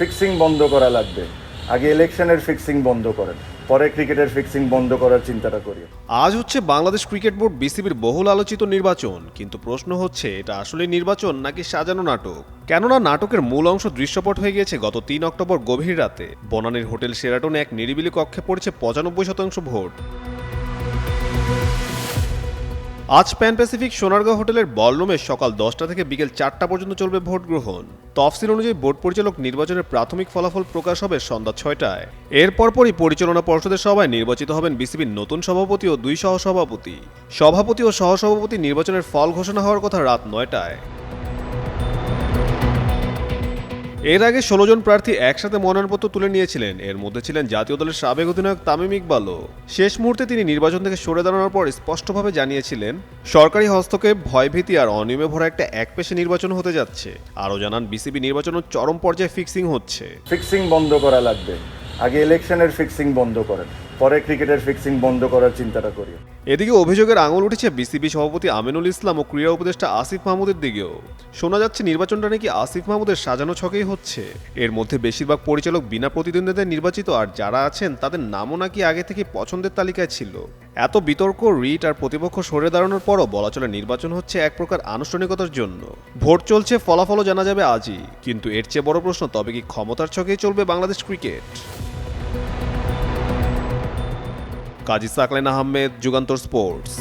Fixing বন্ধ করা লাগবে। আগে ইলেকশনের ফিক্সিং বন্ধ করেন, পরে ক্রিকেটের ফিক্সিং বন্ধ করার চিন্তাটা করি আজ হচ্ছে বাংলাদেশ ক্রিকেট বোর্ড বিসিবির বহুল আলোচিত নির্বাচন, কিন্তু প্রশ্ন হচ্ছে, এটা আসলে নির্বাচন নাকি সাজানো নাটক? কেননা নাটকের মূল অংশ দৃশ্যপট হয়ে গিয়েছে গত তিন অক্টোবর গভীর রাতে। বনানীর হোটেল সেরাটনে এক নিরিবিলি কক্ষে পড়েছে পঁচানব্বই শতাংশ ভোট। আজ প্যান প্যাসিফিক সোনারগাঁও হোটেলের বলরুমে সকাল দশটা থেকে বিকেল চারটা পর্যন্ত চলবে ভোট গ্রহণ। তফসিল অনুযায়ী বোর্ড পরিচালক নির্বাচনের প্রাথমিক ফলাফল প্রকাশ হবে সন্ধ্যা ছয়টায়। এর পরপরই পরিচালনা পর্ষদের সভায় নির্বাচিত হবেন বিসিবির নতুন সভাপতি ও দুই সহসভাপতি। সভাপতি ও সহসভাপতি নির্বাচনের ফল ঘোষণা হওয়ার কথা রাত নয়টায়। এর আগে ষোলো জন প্রার্থী একসাথে মনোনয়নপত্র তুলে নিয়েছিলেন। এর মধ্যে ছিলেন জাতীয় দলের সাবেক অধিনায়ক তামিম ইকবালও। শেষ মুহূর্তে তিনি নির্বাচন থেকে সরে দাঁড়ানোর পর স্পষ্টভাবে জানিয়েছিলেন, সরকারি হস্তক্ষেপ ভয়ভীতি আর অনিয়মে ভরা একটা একপেশে নির্বাচন হতে যাচ্ছে। আরও জানান, বিসিবি নির্বাচন চরম পর্যায়ে ফিক্সিং হচ্ছে। ফিক্সিং বন্ধ করা লাগবে। আগে ইলেকশনের ফিক্সিং বন্ধ করেন। পরে ক্রিকেটের ফিক্সিং বন্ধ করার চিন্তাটা করি এদিকে অভিযোগের আঙুল উঠেছে বিসিবি সভাপতি আমিনুল ইসলাম ও ক্রীড়া উপদেষ্টা আসিফ মাহমুদের দিকেও। শোনা যাচ্ছে নির্বাচনটা নাকি আসিফ মাহমুদের সাজানো ছকেই হচ্ছে। এর মধ্যে বেশিরভাগ পরিচালক বিনা প্রতিদ্বন্দ্বিতায় নির্বাচিত আর যারা আছেন, তাদের নামও নাকি আগে থেকে পছন্দের তালিকায় ছিল। এত বিতর্ক, রিট আর প্রতিপক্ষ সরে দাঁড়ানোর পরও বলা চলে নির্বাচন হচ্ছে এক প্রকার আনুষ্ঠানিকতার জন্য। ভোট চলছে, ফলাফলও জানা যাবে আজই। কিন্তু এর চেয়ে বড় প্রশ্ন, তবে কি ক্ষমতার ছকেই চলবে বাংলাদেশ ক্রিকেট? কাজী সাকলেন আহমেদ যুগান্তর স্পোর্টস।